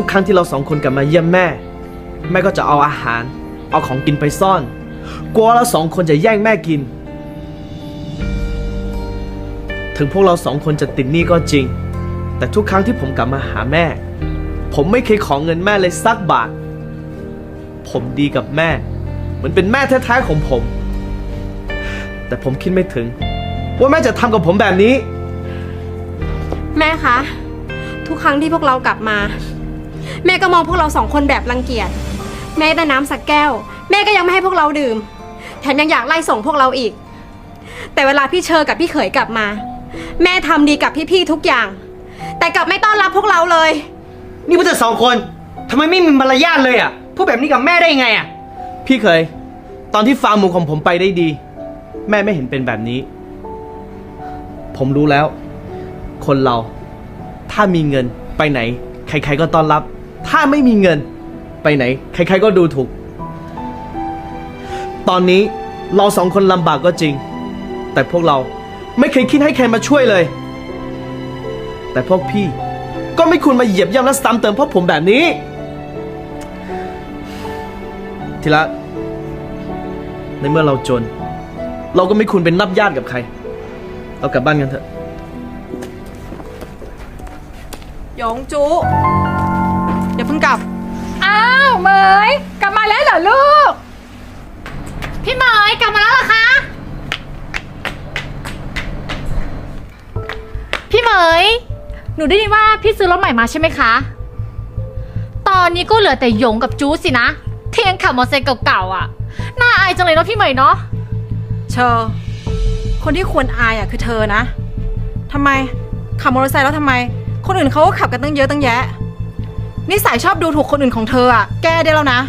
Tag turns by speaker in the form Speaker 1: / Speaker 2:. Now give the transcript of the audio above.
Speaker 1: ทุกครั้งที่เราสองคนกลับมาเยี่ยมแม่ แม่ก็จะเอาอาหาร เอาของกินไปซ่อน กลัวเราสองคนจะแย่งแม่กิน ถึงพวกเราสองคนจะติดหนี้ก็จริง แต่ทุกครั้งที่ผมกลับมาหาแม่ ผมไม่เคยขอเงินแม่เลยสักบาท ผมดีกับแม่ เหมือนเป็นแม่แท้ๆของผม แต่ผมคิดไม่ถึง ว่าแม่จะทำกับผมแบบนี้
Speaker 2: แม่คะ ทุกครั้งที่พวกเรากลับมา แม่ก็มองพวกเราสองคนแบบรังเกียจแม้แต่น้ำสักแก้ว แม่ก็ยังไม่ให้พวกเราดื่ม แถมยังอยากไล่ส่งพวกเราอีก แต่เวลาพี่เชอกับพี่เขยกลับมา แม่ทำดีกับพี่ๆทุกอย่าง แต่กลับไม่ต้อนรับพวกเราเลย
Speaker 3: นี่พวกเธอสองคนทำไมไม่มีมารยาทเลยอะพูดแบบนี้กับแม่ได้ยังไงอะ
Speaker 1: พี่เคย ตอนที่ฟาร์มหมูของผมไปได้ดี แม่ไม่เห็นเป็นแบบนี้ ผมรู้แล้ว คนเราถ้ามีเงินไปไหน ใครๆก็ต้อนรับ ถ้าไม่มีเงิน ไปไหน ใครๆก็ดูถูก ตอนนี้เราสองคนลำบากก็จริง แต่พวกเราไม่เคยคิดให้ใครมาช่วยเลย แต่พวกพี่ก็ไม่ควรมาเหยียบย่ำและซ้ำเติมพวกผมแบบนี้ ทีละ ในเมื่อเราจน เราก็ไม่ควรเป็นนับญาติกับใคร เรากลับบ้านกันเถอะ
Speaker 4: หยงจุ อย่าเพิ่งกลับ
Speaker 5: อ้าวเหมยกลับมาแล้วเหรอลูก พี่เหมยกลับมาแล้วเหรอคะ พี่เหมย หนูได้ยินว่าพี่ซื้อรถใหม่มาใช่ไหมคะ ตอนนี้ก็เหลือแต่หยงกับจูสินะเที่ยังขับมอเตอร์ไซค์เก่าๆอะ น่าอายจังเลยเนาะพี่เหมยเนาะ
Speaker 4: เชอร์คนที่ควรอายอะคือเธอนะทำไมขับมอเตอร์ไซค์แล้วทำไม คนอื่นเขาก็ขับกันตั้งเยอะตั้งแยะ นิสัยชอบดูถูกคนอื่นของเธออะแก้ได้แล้วนะ